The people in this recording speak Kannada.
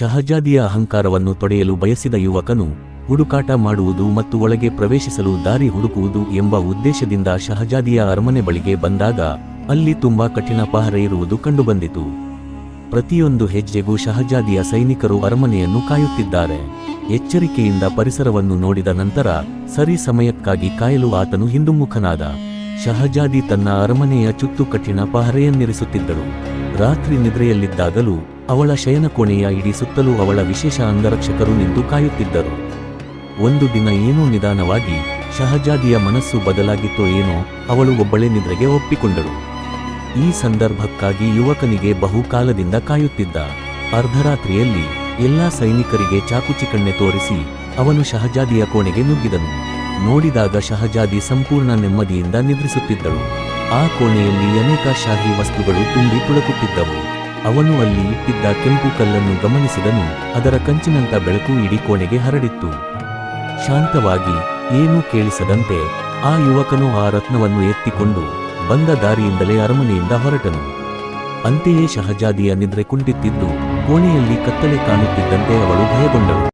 ಶಹಜಾದಿಯ ಅಹಂಕಾರವನ್ನು ತೊಡೆಯಲು ಬಯಸಿದ ಯುವಕನು ಹುಡುಕಾಟ ಮಾಡುವುದು ಮತ್ತು ಒಳಗೆ ಪ್ರವೇಶಿಸಲು ದಾರಿ ಹುಡುಕುವುದು ಎಂಬ ಉದ್ದೇಶದಿಂದ ಶಹಜಾದಿಯ ಅರಮನೆ ಬಳಿಗೆ ಬಂದಾಗ ಅಲ್ಲಿ ತುಂಬಾ ಕಠಿಣ ಪಹರೆ ಇರುವುದು ಕಂಡುಬಂದಿತು. ಪ್ರತಿಯೊಂದು ಹೆಜ್ಜೆಗೂ ಶಹಜಾದಿಯ ಸೈನಿಕರು ಅರಮನೆಯನ್ನು ಕಾಯುತ್ತಿದ್ದಾರೆ. ಎಚ್ಚರಿಕೆಯಿಂದ ಪರಿಸರವನ್ನು ನೋಡಿದ ನಂತರ ಸರಿ ಸಮಯಕ್ಕಾಗಿ ಕಾಯಲು ಆತನು ಹಿಂದುಮುಖನಾದ. ಶಹಜಾದಿ ತನ್ನ ಅರಮನೆಯ ಚುತ್ತು ಕಠಿಣ ಪಹರೆಯನ್ನಿರಿಸುತ್ತಿದ್ದಳು. ರಾತ್ರಿ ನಿದ್ರೆಯಲ್ಲಿದ್ದಾಗಲೂ ಅವಳ ಶಯನ ಕೋಣೆಯ ಇಡೀ ಸುತ್ತಲೂ ಅವಳ ವಿಶೇಷ ಅಂಗರಕ್ಷಕರು ನಿಂತು ಕಾಯುತ್ತಿದ್ದರು. ಒಂದು ದಿನ ಏನೋ ನಿಧಾನವಾಗಿ ಶಹಜಾದಿಯ ಮನಸ್ಸು ಬದಲಾಗಿತ್ತೋ ಏನೋ ಅವಳು ಒಬ್ಬಳೇ ನಿದ್ರೆಗೆ ಒಪ್ಪಿಕೊಂಡಳು. ಈ ಸಂದರ್ಭಕ್ಕಾಗಿ ಯುವಕನಿಗೆ ಬಹುಕಾಲದಿಂದ ಕಾಯುತ್ತಿದ್ದ ಅರ್ಧರಾತ್ರಿಯಲ್ಲಿ ಎಲ್ಲಾ ಸೈನಿಕರಿಗೆ ಚಾಕುಚಿಕಣ್ಣೆ ತೋರಿಸಿ ಅವನು ಶಹಜಾದಿಯ ಕೋಣೆಗೆ ನುಗ್ಗಿದನು. ನೋಡಿದಾಗ ಶಹಜಾದಿ ಸಂಪೂರ್ಣ ನೆಮ್ಮದಿಯಿಂದ ನಿದ್ರಿಸುತ್ತಿದ್ದಳು. ಆ ಕೋಣೆಯಲ್ಲಿ ಅನೇಕ ಶಾಹಿ ವಸ್ತುಗಳು ತುಂಬಿ ತುಳುಕುತ್ತಿದ್ದವು. ಅವನು ಅಲ್ಲಿ ಇಟ್ಟಿದ್ದ ಕೆಂಪು ಕಲ್ಲನ್ನು ಗಮನಿಸಿದನು. ಅದರ ಕಂಚಿನಂತ ಬೆಳಕು ಇಡೀ ಕೋಣೆಗೆ ಹರಡಿತ್ತು. ಶಾಂತವಾಗಿ ಏನೂ ಕೇಳಿಸದಂತೆ ಆ ಯುವಕನು ಆ ರತ್ನವನ್ನು ಎತ್ತಿಕೊಂಡು ಬಂದ ದಾರಿಯಿಂದಲೇ ಅರಮನೆಯಿಂದ ಹೊರಟನು. ಅಂತೆಯೇ ಶಹಜಾದಿಯ ನಿದ್ರೆ ಕುಂಟಿತ್ತಿದ್ದು ಕೋಣೆಯಲ್ಲಿ ಕತ್ತಲೆ ಕಾಣುತ್ತಿದ್ದಂತೆ ಅವಳು ಭಯಗೊಂಡಳು.